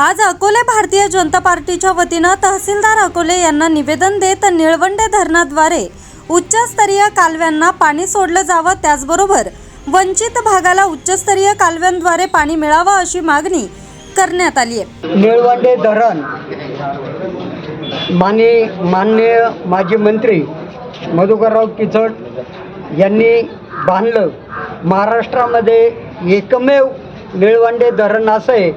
आज अकोले भारतीय जनता पार्टीच्या वतीनं तहसीलदार अकोले यांना निवेदन देत निळवंडे धरणाद्वारे उच्चस्तरीय कालव्यांना पाणी सोडलं जावं त्याचबरोबर वंचित भागाला उच्चस्तरीय कालव्यांद्वारे पाणी मिळावं अशी मागणी करण्यात आली आहे. निळवंडे धरण. माने माननीय माजी मंत्री मधुकरराव किचड यांनी बांधलं. महाराष्ट्रामध्ये एकमेव निळवंडे धरण असं आहे.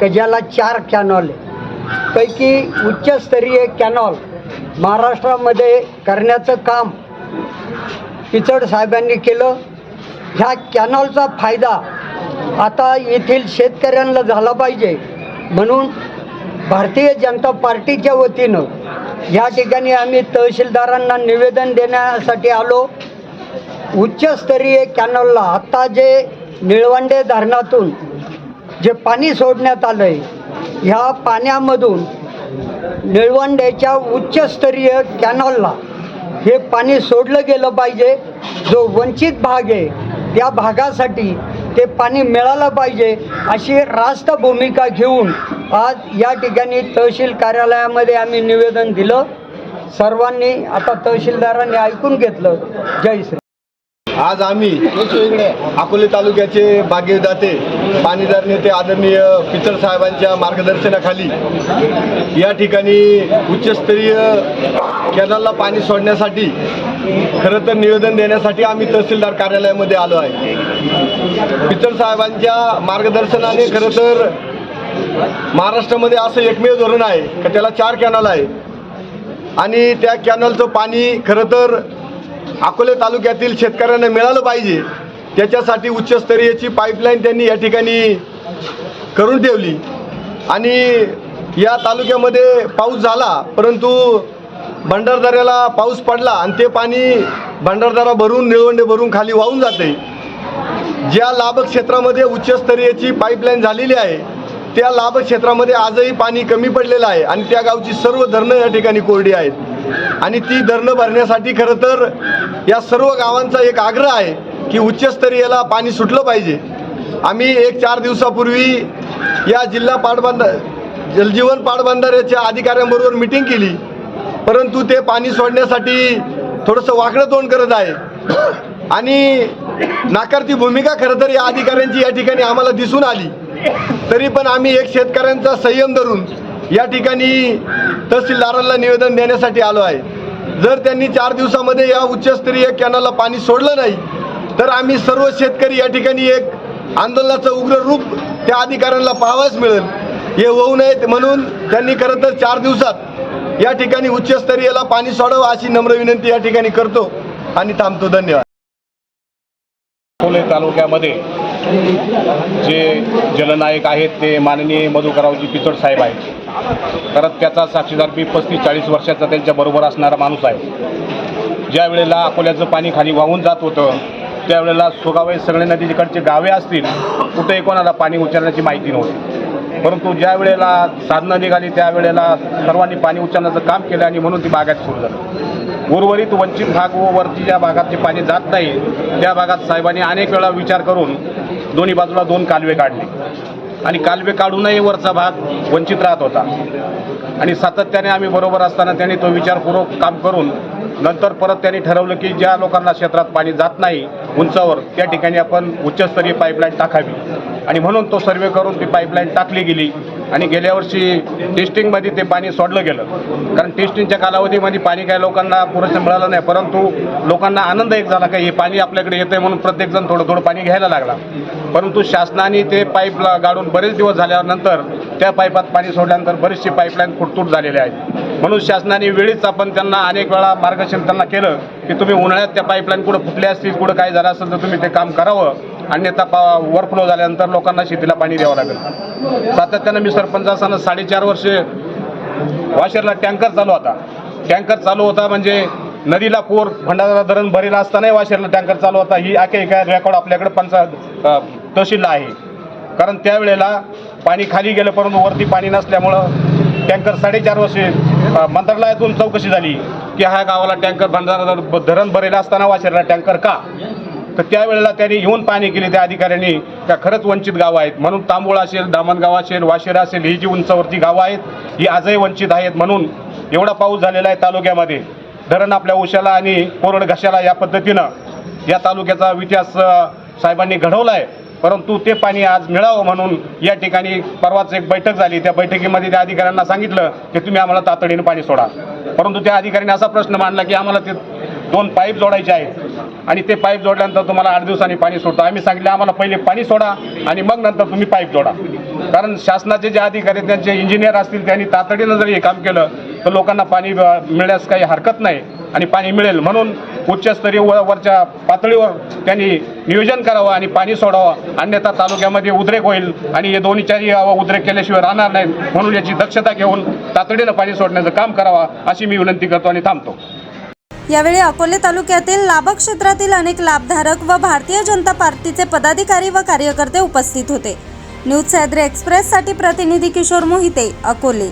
की ज्याला चार कॅनॉल आहे. पैकी उच्चस्तरीय कॅनॉल महाराष्ट्रामध्ये करण्याचं काम पिचड साहेबांनी केलं. ह्या कॅनॉलचा फायदा आता येथील शेतकऱ्यांना झाला पाहिजे. म्हणून भारतीय जनता पार्टीच्या वतीनं या ठिकाणी आम्ही तहसीलदारांना निवेदन देण्यासाठी आलो. उच्चस्तरीय कॅनॉलला आत्ता जे निळवंडे धरणातून जे पाणी सोडण्यात आलं आहे ह्या पाण्यामधून निळवंडेच्या उच्चस्तरीय कॅनॉलला हे पाणी सोडलं गेलं पाहिजे. जो वंचित भाग आहे त्या भागासाठी ते पाणी मिळालं पाहिजे अशी रास्त भूमिका घेऊन आज या ठिकाणी तहसील कार्यालयामध्ये आम्ही निवेदन दिलं. सर्वांनी आता तहसीलदारांनी ऐकून घेतलं. जय श्री आज आम्ही अकोले तालुक्याचे बागेदाते पाणीदार नेते आदरणीय पिचड साहेबांच्या मार्गदर्शनाखाली या ठिकाणी उच्चस्तरीय कॅनलला पाणी सोडण्यासाठी खरं तर निवेदन देण्यासाठी आम्ही तहसीलदार कार्यालयामध्ये आलो आहे. पिचड साहेबांच्या मार्गदर्शनाने खरं तर महाराष्ट्रामध्ये असं एकमेव धरण आहे का त्याला चार कॅनल आहे. आणि त्या कॅनलचं पाणी खरं तर अकोले तालुक्यातील शेतकऱ्यांना मिळालं पाहिजे. त्याच्यासाठी उच्चस्तरीयची पाईपलाईन त्यांनी या ठिकाणी करून ठेवली. आणि या तालुक्यामध्ये पाऊस झाला परंतु भंडारदऱ्याला पाऊस पडला आणि ते पाणी भंडारदरा भरून निळवंडे भरून खाली वाहून जाते. ज्या लाभ क्षेत्रामध्ये उच्चस्तरीयची पाईपलाईन झालेली आहे त्या लाभक्षेत्रामध्ये आजही पाणी कमी पडलेलं आहे आणि त्या गावची सर्व धरणं या ठिकाणी कोरडी आहेत. आणि ती धरणं भरण्यासाठी खरं तर या सर्व गावांचा एक आग्रह आहे की उच्चस्तरीयला पाणी सुटलं पाहिजे. आम्ही एक चार दिवसापूर्वी या जिल्हा पाटबंधार जलजीवन पाटबंधाऱ्याच्या अधिकाऱ्यांबरोबर मिटिंग केली. परंतु ते पाणी सोडण्यासाठी थोडंसं वाकडं तोंड करत आहे. आणि नाकारती भूमिका खरं तर या अधिकाऱ्यांची या ठिकाणी आम्हाला दिसून आली. तरी पण आम्ही एक शेतकऱ्यांचा संयम धरून या ठिकाणी तहसीलदारांना निवेदन देण्यासाठी आलो आहे. जर त्यांनी चार दिवसामध्ये या उच्चस्तरीय कॅनलला पाणी सोडलं नाही तर आम्ही सर्व शेतकरी या ठिकाणी एक आंदोलनाचं उग्र रूप त्या अधिकाऱ्यांना पाहावाच मिळेल. हे होऊ नयेत म्हणून त्यांनी खरं तर चार दिवसात या ठिकाणी उच्चस्तरीयला पाणी सोडावं अशी नम्र विनंती या ठिकाणी करतो आणि थांबतो. धन्यवाद. अकोले तालुक्यामध्ये जे जलनायक आहेत ते माननीय मधुकरावजी पिचड साहेब आहेत. कारण त्याचा साक्षीदार मी पस्तीस चाळीस वर्षाचा त्यांच्याबरोबर असणारा माणूस आहे. ज्या वेळेला अकोल्याचं पाणी खाली वाहून जात होतं त्यावेळेला सुगावे सगळे नदीकडचे गावे असतील कुठेही कोणाला पाणी उचलण्याची माहिती नव्हती. परंतु ज्या वेळेला साधनं निघाली त्यावेळेला सर्वांनी पाणी उचलण्याचं काम केलं आणि म्हणून ती बागायत सुरू झालं. उर्वरित वंचित भाग व वरती ज्या भागात जे पाणी जात नाही त्या भागात साहेबांनी अनेक वेळा विचार करून दोन्ही बाजूला दोन कालवे काढले. आणि कालवे काढूनही वरचा भाग वंचित राहत होता. आणि सातत्याने आम्ही बरोबर असताना त्यांनी तो विचारपूर्वक काम करून नंतर परत त्यांनी ठरवलं की ज्या लोकांना क्षेत्रात पाणी जात नाही उंचावर त्या ठिकाणी आपण उच्चस्तरीय पाईपलाईन टाकावी. आणि म्हणून तो सर्वे करून ती पाईपलाईन टाकली गेली. आणि गेल्या वर्षी टेस्टिंगमध्ये ते पाणी सोडलं गेलं. कारण टेस्टिंगच्या कालावधीमध्ये पाणी काय लोकांना पुरेसं मिळालं नाही परंतु लोकांना आनंद एक झाला काही हे पाणी आपल्याकडे येतंय म्हणून प्रत्येकजण थोडं थोडं पाणी घ्यायला लागला. परंतु शासनाने ते पाईप गाडून बरेच दिवस झाल्यानंतर त्या पाईपात पाणी सोडल्यानंतर बरीचशी पाईपलाईन फुटतूट झालेली आहे म्हणून शासनाने वेळीच आपण त्यांना अनेक वेळा मार्गदर्शन त्यांना केलं की तुम्ही उन्हाळ्यात त्या पाईपलाईन कुठं फुटल्या असतील कुठं काय झालं असेल तर तुम्ही ते काम करावं. अन्यथा पा ओव्हरफ्लो झाल्यानंतर लोकांना शेतीला पाणी द्यावं लागेल. सातत्यानं मी सरपंच असताना साडेचार वर्षे वाशेरला टँकर चालू होता. टँकर चालू होता म्हणजे नदीला पूर भंडारा धरण भरेला असतानाही वाशेरला टँकर चालू होता. ही आखे काय रेकॉर्ड आपल्याकडे पंचा तहसीलला आहे. कारण त्यावेळेला पाणी खाली गेलं परंतु वरती पाणी नसल्यामुळं टँकर साडेचार वर्षे मंत्रालयातून चौकशी झाली की ह्या गावाला टँकर भंडारा धरण भरेला असताना वाशरला टँकर का? तर त्यावेळेला त्यांनी येऊन पाहणी केली. त्या अधिकाऱ्यांनी त्या खरंच वंचित गावं आहेत. म्हणून तांबोळ असेल दामणगाव असेल वाशेरा असेल ही जी उंचवरती गावं आहेत ही आजही वंचित आहेत. म्हणून एवढा पाऊस झालेला आहे तालुक्यामध्ये. धरण आपल्या उशाला आणि कोरड घशाला या पद्धतीनं या तालुक्याचा इतिहास साहेबांनी घडवला आहे परंतु ते पाणी आज मिळावं म्हणून या ठिकाणी परवाच एक बैठक झाली. त्या बैठकीमध्ये त्या अधिकाऱ्यांना सांगितलं की तुम्ही आम्हाला तातडीनं पाणी सोडा. परंतु त्या अधिकाऱ्याने असा प्रश्न मांडला की आम्हाला ते दोन पाईप जोडायचे आहेत. आणि ते पाईप जोडल्यानंतर तुम्हाला आठ दिवसांनी पाणी सोडतो. आम्ही सांगितलं आम्हाला पहिले पाणी सोडा आणि मग नंतर तुम्ही पाईप जोडा. कारण शासनाचे जे अधिकारी आहेत, त्यांचे इंजिनियर असतील त्यांनी तातडीनं जर हे काम केलं तर लोकांना पाणी मिळण्यास काही हरकत नाही आणि पाणी मिळेल. म्हणून उच्चस्तरीय व वरच्या पातळीवर त्यांनी नियोजन करावं आणि पाणी सोडावं. अन्यथा तालुक्यामध्ये उद्रेक होईल आणि हे दोन्ही चारही उद्रेक केल्याशिवाय राहणार नाहीत. म्हणून याची दक्षता घेऊन तातडीनं पाणी सोडण्याचं काम करावं अशी मी विनंती करतो आणि थांबतो. यावेळी अकोले तालुक्यातील लाभ क्षेत्रातील अनेक लाभधारक व भारतीय जनता पार्टीचे पदाधिकारी व कार्यकर्ते उपस्थित होते. न्यूज सह्याद्री एक्सप्रेससाठी प्रतिनिधी किशोर मोहिते अकोले.